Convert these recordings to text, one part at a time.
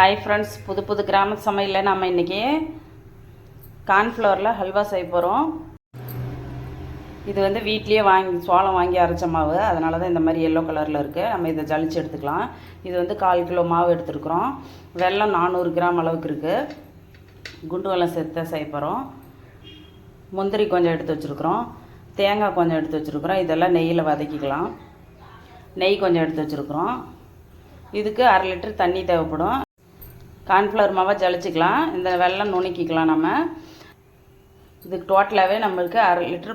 Hi friends புது புது கிராம சமையலில் நம்ம இன்றைக்கி கார்ன்ஃப்ளவரில் ஹல்வா செய்ய போகிறோம் இது வந்து வீட்லேயே வாங்கி சோளம் வாங்கி அரைச்ச மாவு. அதனால தான் இந்த மாதிரி எல்லோ கலரில் இருக்குது நம்ம இதை ஜலிச்சு எடுத்துக்கலாம். இது வந்து கால் கிலோ மாவு எடுத்துருக்குறோம். வெல்லம் நானூறு கிராம் அளவுக்கு இருக்குது குண்டு வெள்ளம் சேர்த்து செய்ய போகிறோம் முந்திரி கொஞ்சம் எடுத்து வச்சுருக்குறோம். தேங்காய் கொஞ்சம் எடுத்து வச்சுருக்குறோம். இதெல்லாம் நெய்யில் வதக்கிக்கலாம். நெய் கொஞ்சம் எடுத்து வச்சுருக்குறோம். இதுக்கு அரை லிட்டர் தண்ணி தேவைப்படும். கார்ன்ஃப்ளவர் மாவை ஜலிச்சிக்கலாம். இந்த வெள்ளம் நுணுக்கிக்கலாம் நம்ம. இதுக்கு டோட்டலாகவே நம்மளுக்கு அரை லிட்ரு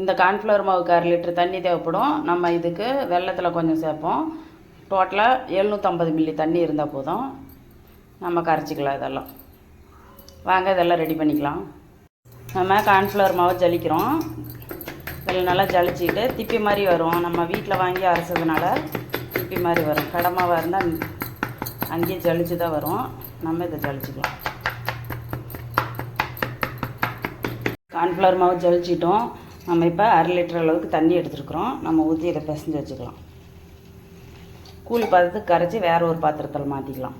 இந்த கார்ன்ஃப்ளவர் மாவுக்கு அரை லிட்ரு தண்ணி தேவைப்படும். நம்ம இதுக்கு வெள்ளத்தில் கொஞ்சம் சேர்ப்போம். டோட்டலாக எழுநூற்றம்பது மில்லி தண்ணி இருந்தால் போதும். நம்ம கரைச்சிக்கலாம் இதெல்லாம். வாங்க இதெல்லாம் ரெடி பண்ணிக்கலாம். நம்ம கார்ன்ஃப்ளவர் மாவை ஜலிக்கிறோம். இதில் நல்லா ஜலிச்சிக்கிட்டு திப்பி மாதிரி வரும். நம்ம வீட்டில் வாங்கி அரைச்சதுனால திப்பி மாதிரி வரும். கடமாவாக இருந்தால் அங்கேயே ஜலிச்சு தான் வரும். நம்ம இதை ஜலிச்சுக்கலாம். கார்ன்ஃப்ளவர் மாவு ஜலிச்சிட்டோம். நம்ம இப்போ அரை லிட்டர் அளவுக்கு தண்ணி எடுத்துருக்குறோம். நம்ம ஊற்றி இதை பிசைஞ்சு வச்சுக்கலாம். கூழ் பதத்துக்கு கரைச்சி வேறு ஒரு பாத்திரத்தில் மாற்றிக்கலாம்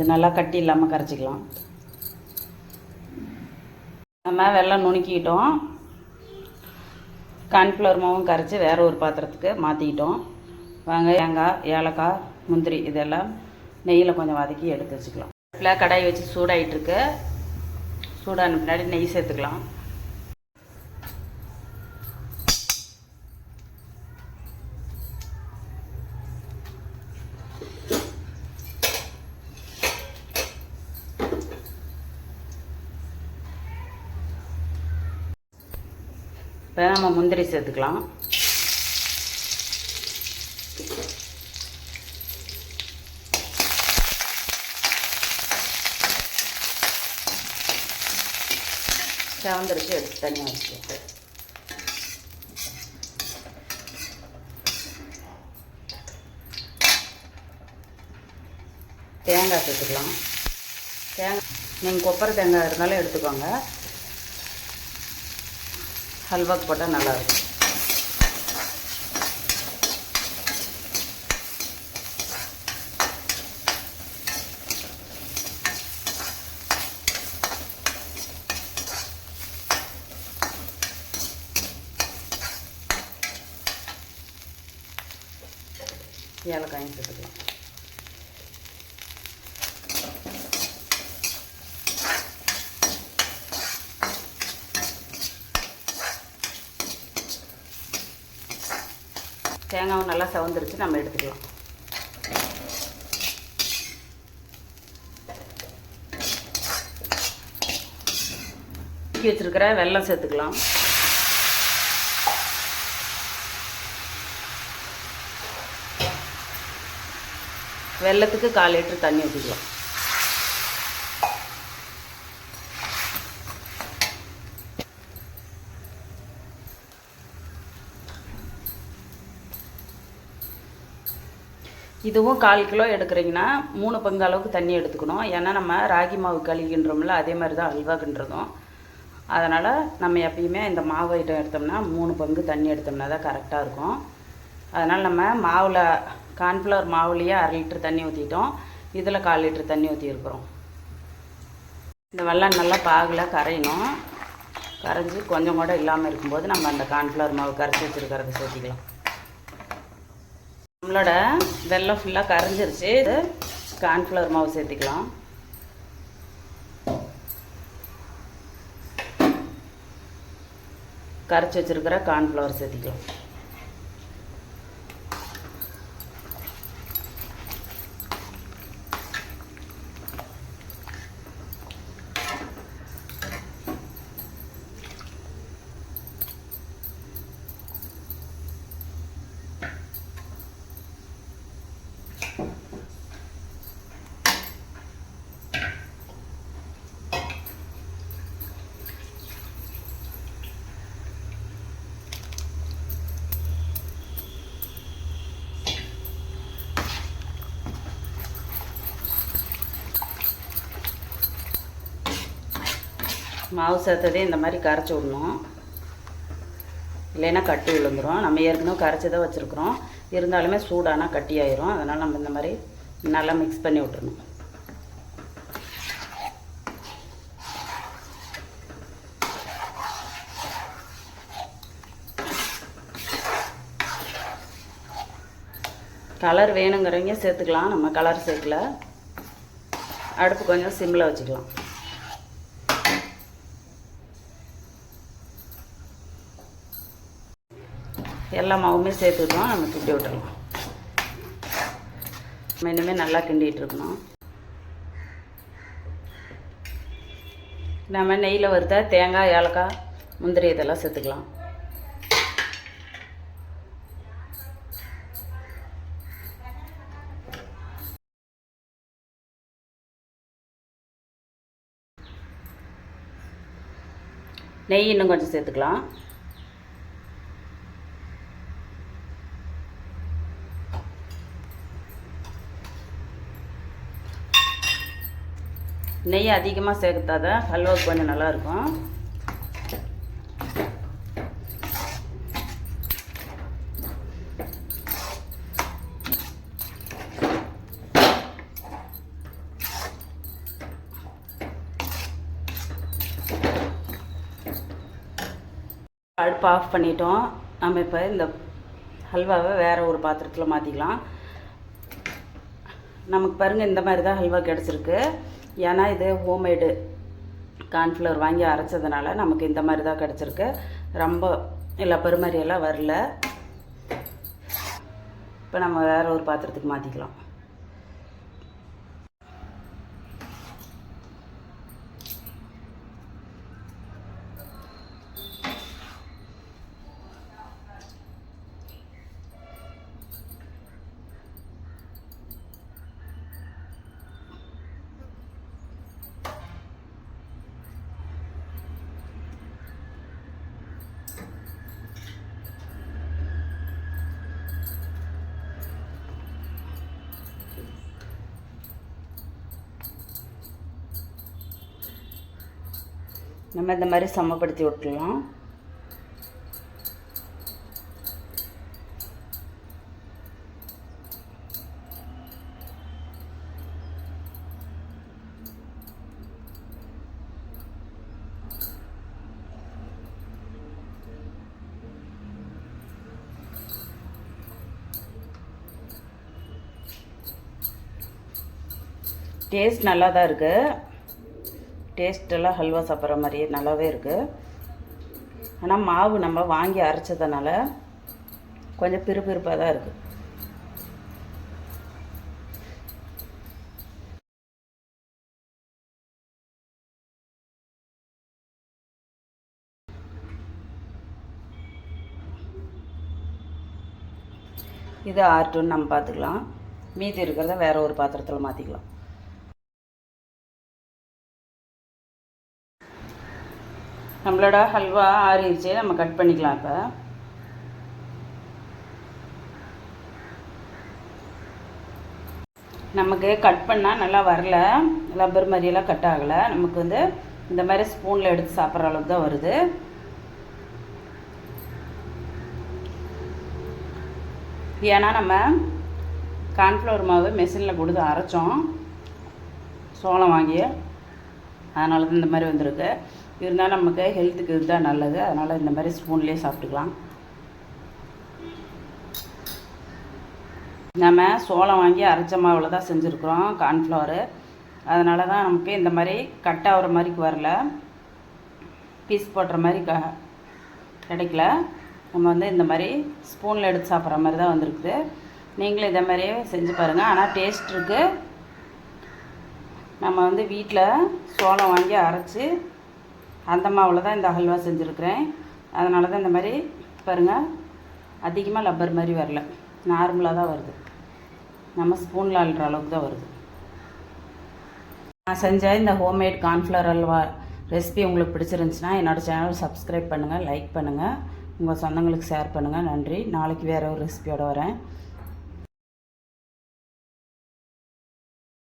இது நல்லா கட்டி இல்லாமல் கரைச்சிக்கலாம். நம்ம வெள்ளம் நுணுக்கிக்கிட்டோம் கார்ன்ஃப்ளவர் மாவும் கரைச்சி வேறு ஒரு பாத்திரத்துக்கு மாற்றிக்கிட்டோம் வாங்க தேங்காய் ஏலக்காய் முந்திரி இதெல்லாம் நெய்யில் கொஞ்சம் வதக்கி எடுத்து வச்சுக்கலாம். இல்லை கடாய் வச்சு சூடாகிட்டுருக்கு சூடான பின்னாடி நெய் சேர்த்துக்கலாம். இப்போ நம்ம முந்திரி சேர்த்துக்கலாம். செவந்திரிச்சு எடுத்து தனியாக வச்சுக்கலாம் தேங்காய் சேர்த்துக்கலாம். தேங்காய் நீங்கள் கொப்பரை தேங்காய் இருந்தாலும் எடுத்துக்கோங்க. ஹல்வாக்கு போட்டால் நல்லாயிருக்கும். ஏலக்காயும் சேர்த்துக்கலாம். தேங்காவும் நல்லா செவந்துருச்சு நம்ம எடுத்துக்கலாம். ஊற்றி வச்சுருக்கிற வெல்லம் சேர்த்துக்கலாம். வெல்லத்துக்கு கால் லிட்டர் தண்ணி ஊற்றிக்கலாம் இதுவும் கால் கிலோ எடுக்கிறீங்கன்னா மூணு பங்கு அளவுக்கு தண்ணி எடுத்துக்கணும். ஏன்னா நம்ம ராகி மாவு கழுகின்றோம்ல அதே மாதிரி தான் அல்வா கின்றதும் அதனால் நம்ம எப்பயுமே இந்த மாவு ஐட்டம் எடுத்தோம்னா மூணு பங்கு தண்ணி எடுத்தோம்னா தான் கரெக்டாக இருக்கும். அதனால் நம்ம மாவில் கார்ன்ஃப்ளவர் மாவுலேயே அரை லிட்டர் தண்ணி ஊற்றிட்டோம் இதில் கால் லிட்டர் தண்ணி ஊற்றிருக்கிறோம் இந்த வெள்ளம் நல்லா பாகில் கரையணும். கரைஞ்சி கொஞ்சம் கூட இல்லாமல் இருக்கும்போது நம்ம அந்த கார்ன்ஃப்ளவர் மாவு கரைச்சி வச்சுருக்கிறத சேர்த்திக்கலாம். நம்மளோட வெள்ளம் ஃபுல்லாக கரைஞ்சிருச்சு. இது கார்ன்ஃப்ளவர் மாவு சேர்த்துக்கலாம். கரைச்சி வச்சுருக்கிற கார்ன்ஃப்ளவர் சேர்த்திக்கலாம். மாவு சேர்த்ததே இந்த மாதிரி கரைச்சி விடணும். இல்லைன்னா கட்டி விழுந்துரும். நம்ம ஏற்கனவே கரைச்சி தான் வச்சுருக்குறோம். இருந்தாலுமே சூடானா கட்டி ஆயிரும் அதனால் நம்ம இந்த மாதிரி நல்லா மிக்ஸ் பண்ணி விட்டுறணும். கலர் வேணுங்கிறவங்க சேர்த்துக்கலாம். நம்ம கலர் சேர்க்கல. அடுப்பு கொஞ்சம் சிம்மில் வச்சுக்கலாம். எல்லா மாவுமே சேர்த்துக்கிட்டோம். நம்ம கிண்டி விட்டுறலாம். நம்ம இனிமேல் நல்லா கிண்டிகிட்டு இருக்கணும். நம்ம நெய்யில் வறுத்த தேங்காய் ஏலக்காய் முந்திரி இதெல்லாம் சேர்த்துக்கலாம். நெய் இன்னும் கொஞ்சம் சேர்த்துக்கலாம். நெய் அதிகமாக சேர்த்தாதான் ஹல்வாவுக்கு கொஞ்சம் நல்லாயிருக்கும். அடுப்பு ஆஃப் பண்ணிட்டோம். நம்ம இப்போ இந்த ஹல்வாவை வேறு ஒரு பாத்திரத்தில் மாற்றிக்கலாம் நமக்கு பாருங்கள் இந்த மாதிரி தான் ஹல்வா கிடச்சிருக்கு. ஏன்னா இது ஹோம்மேடு கார்ன்ஃப்ளவர் வாங்கி அரைச்சதுனால நமக்கு இந்த மாதிரி தான் கிடச்சிருக்கு. ரொம்ப இல்லை பெருமாரியெல்லாம் வரல. இப்போ நம்ம வேறு ஒரு பாத்திரத்துக்கு மாற்றிக்கலாம் நம்ம இந்த மாதிரி சமப்படுத்தி விட்டுலாம் டேஸ்ட் நல்லா தான் இருக்குது டேஸ்ட்டெல்லாம் ஹல்வா சாப்பிட்ற மாதிரியே நல்லாவே இருக்குது ஆனால் மாவு நம்ம வாங்கி அரைச்சதுனால கொஞ்சம் பிறுபிறுப்பாக தான் இருக்குது இது ஆர்ட்டுன்னு நம்ம பார்த்துக்கலாம். மீதி இருக்கிறத வேறு ஒரு பாத்திரத்தில் மாற்றிக்கலாம் நம்மளோட ஹல்வா ஆறிடுச்சு நம்ம கட் பண்ணிக்கலாம் இப்போ. நமக்கு கட் பண்ணால் நல்லா வரல. லப்பர் மாதிரியெல்லாம் கட் ஆகலை. நமக்கு வந்து இந்த மாதிரி ஸ்பூனில் எடுத்து சாப்பிட்ற அளவுக்கு தான் வருது. ஏன்னா நம்ம கார்ன்ஃப்ளவர் மாவு மெஷினில் கொடுத்து அரைச்சோம். சோளம் வாங்கி. அதனால தான் இந்த மாதிரி வந்திருக்கு. இருந்தாலும் நமக்கு ஹெல்த்துக்கு இதுதான் நல்லது. அதனால் இந்த மாதிரி ஸ்பூன்லேயே சாப்பிட்டுக்கலாம். நம்ம சோளம் வாங்கி அரைச்ச மாவில் தான் செஞ்சுருக்குறோம் கார்ன்ஃப்ளவரு. அதனால தான் நமக்கு இந்த மாதிரி கட் ஆகிற மாதிரிக்கு வரல. பீஸ் போடுற மாதிரி க கிடைக்கல. நம்ம வந்து இந்த மாதிரி ஸ்பூனில் எடுத்து சாப்பிட்ற மாதிரி தான் வந்திருக்குது. நீங்களும் இதே மாதிரியே செஞ்சு பாருங்கள் ஆனால் டேஸ்ட் இருக்குது நம்ம வந்து வீட்டில் சோளம் வாங்கி அரைச்சி அந்த மாவில் தான் இந்த ஹல்வா செஞ்சுருக்கிறேன். அதனால தான் இந்த மாதிரி பாருங்கள் அதிகமாக லப்பர் மாதிரி வரல. நார்மலாக தான் வருது. நம்ம ஸ்பூனில் அள்ளுற அளவுக்கு தான் வருது. நான் செஞ்ச இந்த ஹோம்மேட் கார்ன்ஃப்ளவர் அல்வா ரெசிபி உங்களுக்கு பிடிச்சிருந்துச்சுன்னா என்னோடய சேனல் சப்ஸ்கிரைப் பண்ணுங்கள் லைக் பண்ணுங்கள் உங்கள் சொந்தங்களுக்கு ஷேர் பண்ணுங்கள் நன்றி. நாளைக்கு வேறு ஒரு ரெசிபியோடு வரேன்.